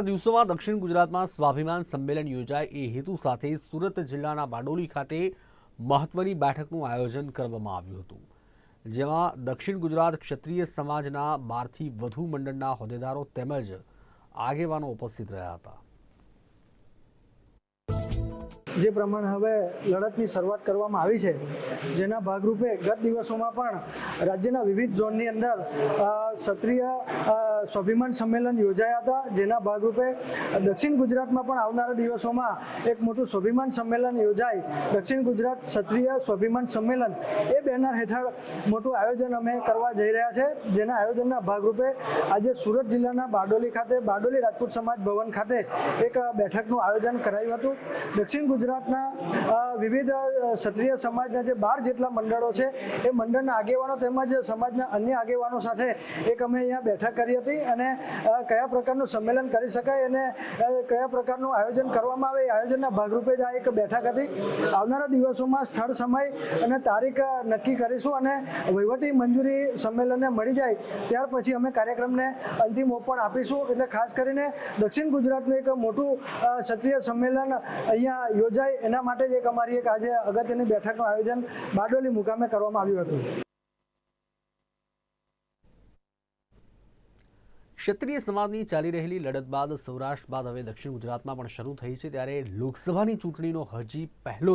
આવનારા દિવસોમાં દક્ષિણ ગુજરાતમાં સ્વાભિમાન સંમેલન યોજાય એ હેતુ સાથે સુરત જિલ્લાના બારડોલી ખાતે મહત્વની બેઠકનું આયોજન કરવામાં આવ્યું હતું. જેમાં દક્ષિણ ગુજરાત ક્ષત્રિય સમાજના બારથી વધુ મંડળના હોદ્દેદારો તેમજ આગેવાનો ઉપસ્થિત રહ્યા હતા. જે પ્રમાણે હવે લડતની શરૂઆત કરવામાં આવી છે, જેના ભાગરૂપે ગત દિવસોમાં પણ રાજ્યના વિવિધ ઝોનની અંદર ક્ષત્રિય સ્વાભિમાન સંમેલન યોજાયા હતા, જેના ભાગરૂપે દક્ષિણ ગુજરાતમાં પણ આવનારા દિવસોમાં એક મોટું સ્વાભિમાન સંમેલન યોજાય. દક્ષિણ ગુજરાત ક્ષત્રિય સ્વાભિમાન સંમેલન એ બેનર હેઠળ મોટું આયોજન અમે કરવા જઈ રહ્યા છે. જેના આયોજનના ભાગરૂપે આજે સુરત જિલ્લાના બારડોલી ખાતે, બારડોલી રાજપૂત સમાજ ભવન ખાતે એક બેઠકનું આયોજન કરાયું હતું. દક્ષિણ ગુજરાતના વિવિધ ક્ષત્રિય સમાજના જે બાર જેટલા મંડળો છે, એ મંડળના આગેવાનો તેમજ સમાજના અન્ય આગેવાનો સાથે એક અમે અહીંયા બેઠક કરી હતી. અને કયા પ્રકારનું સંમેલન કરી શકાય અને કયા પ્રકારનું આયોજન કરવામાં આવે, એ આયોજનના ભાગરૂપે જ આ એક બેઠક હતી. આવનારા દિવસોમાં સ્થળ, સમય અને તારીખ નક્કી કરીશું અને વહીવટી મંજૂરી સંમેલનને મળી જાય, ત્યાર પછી અમે કાર્યક્રમને અંતિમ ઓપ પણ આપીશું. એટલે ખાસ કરીને દક્ષિણ ગુજરાતનું એક મોટું ક્ષત્રિય સંમેલન અહીંયા યોજાય, એના માટે જ એક અમારી એક આજે અગત્યની બેઠકનું આયોજન બારડોલી મુકામે કરવામાં આવ્યું હતું. ક્ષત્રિય સમાજની ચાલી રહેલી લડત બાદ સૌરાષ્ટ્ર બાદ હવે દક્ષિણ ગુજરાતમાં પણ શરૂ થઈ છે ત્યારે લોકસભાની ચૂંટણીનો હજી પહેલો